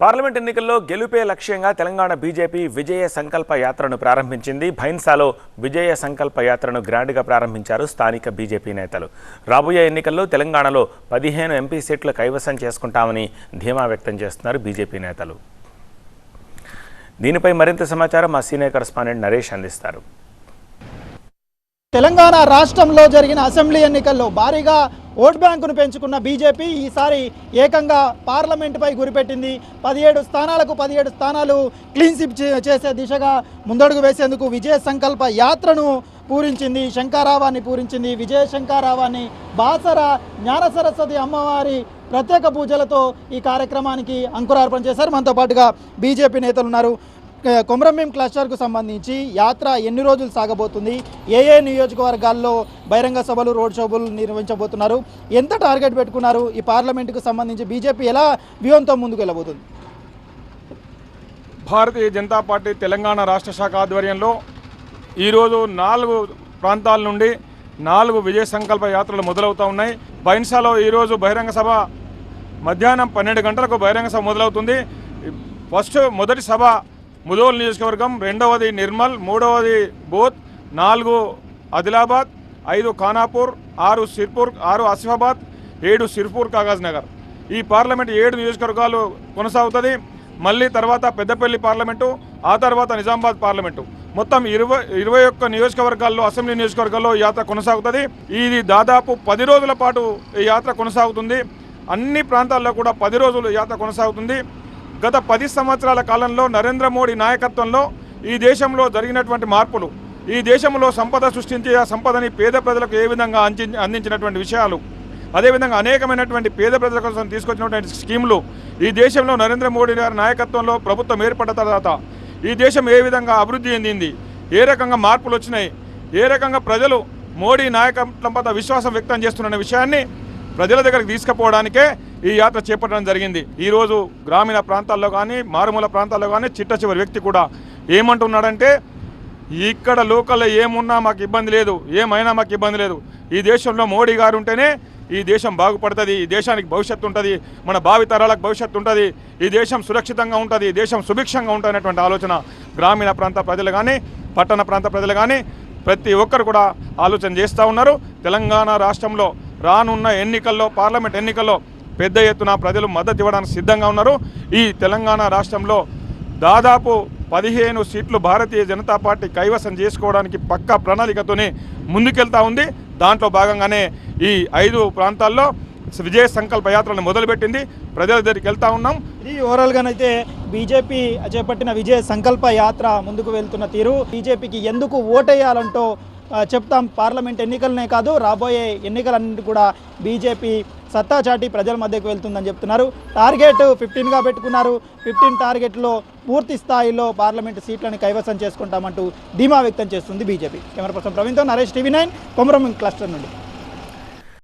Parliament ఎన్నికల్లో గెలుపే లక్ష్యంగా తెలంగాణ బీజేపీ విజయ సంకల్ప యాత్రను ప్రారంభించింది. భైన్సాలో విజయ సంకల్ప యాత్రను గ్రాండ్గా ప్రారంభించారు స్థానిక బీజేపీ నేతలు. రాబోయే ఎన్నికల్లో తెలంగాణలో పదిహేను ఎంపీ సీట్లు కైవసం చేసుకుంటామని ధీమా వ్యక్తం చేస్తున్నారు బీజేపీ నేతలు. దీనిపై మరింత సమాచారం మా సీనియర్ కరస్పాండెంట్ నరేష్ అందిస్తారు. తెలంగాణ రాష్ట్రంలో జరిగిన అసెంబ్లీ ఎన్నికల్లో భారీగా ఓట్ బ్యాంకును పెంచుకున్న బీజేపీ ఈసారి ఏకంగా పార్లమెంటుపై గురిపెట్టింది. పదిహేడు స్థానాలకు పదిహేడు స్థానాలు క్లీన్ స్విప్ చేసే దిశగా ముందడుగు వేసేందుకు విజయ సంకల్ప యాత్రను పూరించింది శంకారావాన్ని పూరించింది విజయ శంకారావాన్ని. బాసర జ్ఞాన సరస్వతి అమ్మవారి ప్రత్యేక పూజలతో ఈ కార్యక్రమానికి అంకురార్పణ చేశారు. మనతో పాటుగా బీజేపీ నేతలు ఉన్నారు. కొమరంభీం క్లస్టర్కు సంబంధించి యాత్ర ఎన్ని రోజులు సాగబోతుంది? ఏ ఏ నియోజకవర్గాల్లో బహిరంగ సభలు రోడ్ షోలు నిర్వహించబోతున్నారు? ఎంత టార్గెట్ పెట్టుకున్నారు? ఈ పార్లమెంటుకు సంబంధించి బీజేపీ ఎలా వ్యూహంతో ముందుకు వెళ్ళబోతుంది? భారతీయ జనతా పార్టీ తెలంగాణ రాష్ట్ర శాఖ ఆధ్వర్యంలో ఈరోజు నాలుగు ప్రాంతాల నుండి నాలుగు విజయ సంకల్ప యాత్రలు మొదలవుతూ ఉన్నాయి. బైన్సాలో ఈరోజు బహిరంగ సభ మధ్యాహ్నం పన్నెండు గంటలకు బహిరంగ సభ మొదలవుతుంది. ఫస్ట్ మొదటి సభ ముదోల్ నియోజకవర్గం రెండవది నిర్మల్ మూడవది బోత్ నాలుగు ఆదిలాబాద్ ఐదు ఖానాపూర్ ఆరు సిర్పూర్ ఆరు ఆసిఫాబాద్ ఏడు సిర్పూర్ కాగజ్ నగర్ ఈ పార్లమెంట్ ఏడు నియోజకవర్గాలు కొనసాగుతుంది. మళ్ళీ తర్వాత పెద్దపల్లి పార్లమెంటు ఆ తర్వాత నిజామాబాద్ పార్లమెంటు. మొత్తం ఇరవై ఇరవై ఒక్క నియోజకవర్గాల్లో అసెంబ్లీ నియోజకవర్గాల్లో యాత్ర కొనసాగుతుంది. ఇది దాదాపు పది రోజుల పాటు ఈ యాత్ర కొనసాగుతుంది. అన్ని ప్రాంతాల్లో కూడా పది రోజులు యాత్ర కొనసాగుతుంది. గత పది సంవత్సరాల కాలంలో నరేంద్ర మోడీ నాయకత్వంలో ఈ దేశంలో జరిగినటువంటి మార్పులు ఈ దేశంలో సంపద సృష్టించి ఆ సంపదని పేద ప్రజలకు ఏ విధంగా అంది అందించినటువంటి విషయాలు అదేవిధంగా అనేకమైనటువంటి పేద ప్రజల కోసం తీసుకొచ్చినటువంటి స్కీములు ఈ దేశంలో నరేంద్ర మోడీ గారి నాయకత్వంలో ప్రభుత్వం ఏర్పడ్డ తర్వాత ఈ దేశం ఏ విధంగా అభివృద్ధి చెందింది ఏ రకంగా మార్పులు వచ్చినాయి ఏ రకంగా ప్రజలు మోడీ నాయకత్వం పట్ల విశ్వాసం వ్యక్తం చేస్తున్న విషయాన్ని ప్రజల దగ్గరికి తీసుకుపోవడానికే ఈ యాత్ర చేపట్టడం జరిగింది. ఈరోజు గ్రామీణ ప్రాంతాల్లో కానీ మారుమూల ప్రాంతాల్లో కానీ చిట్ట చివరి వ్యక్తి కూడా ఏమంటున్నాడంటే ఇక్కడ లోకల్లో ఏమున్నా మాకు ఇబ్బంది లేదు ఏమైనా మాకు ఇబ్బంది లేదు. ఈ దేశంలో మోడీ గారు ఉంటేనే ఈ దేశం బాగుపడుతుంది ఈ దేశానికి భవిష్యత్తు ఉంటుంది మన భావితరాలకు భవిష్యత్తు ఉంటుంది ఈ దేశం సురక్షితంగా ఉంటుంది ఈ దేశం సుభిక్షంగా ఉంటుంది ఆలోచన గ్రామీణ ప్రాంత ప్రజలు కానీ పట్టణ ప్రాంత ప్రజలు కానీ ప్రతి ఒక్కరు కూడా ఆలోచన చేస్తూ ఉన్నారు. తెలంగాణ రాష్ట్రంలో రానున్న ఎన్నికల్లో పార్లమెంట్ ఎన్నికల్లో పెద్ద ఎత్తున ప్రజలు మద్దతు ఇవ్వడానికి సిద్ధంగా ఉన్నారు. ఈ తెలంగాణ రాష్ట్రంలో దాదాపు పదిహేను సీట్లు భారతీయ జనతా పార్టీ కైవసం చేసుకోవడానికి పక్కా ప్రణాళికతోనే ముందుకెళ్తా ఉంది. దాంట్లో భాగంగానే ఈ ఐదు ప్రాంతాల్లో విజయ సంకల్ప యాత్రను మొదలుపెట్టింది. ప్రజల దగ్గరికి వెళ్తా ఉన్నాం. ఇది ఓవరాల్గానైతే బీజేపీ చేపట్టిన విజయ సంకల్ప యాత్ర ముందుకు వెళ్తున్న తీరు. బీజేపీకి ఎందుకు ఓటేయాలంటో చెప్తాం. పార్లమెంట్ ఎన్నికలనే కాదు రాబోయే ఎన్నికలన్నింటి కూడా బీజేపీ సత్తా చాటి ప్రజల మధ్యకు వెళ్తుందని చెప్తున్నారు. టార్గెట్ ఫిఫ్టీన్గా పెట్టుకున్నారు. ఫిఫ్టీన్ టార్గెట్లో పూర్తి స్థాయిలో పార్లమెంట్ సీట్లను కైవసం చేసుకుంటామంటూ ధీమా వ్యక్తం చేస్తుంది BJP. Camera person ప్రవీణ్తో Naresh TV nine Komaram cluster నుండి.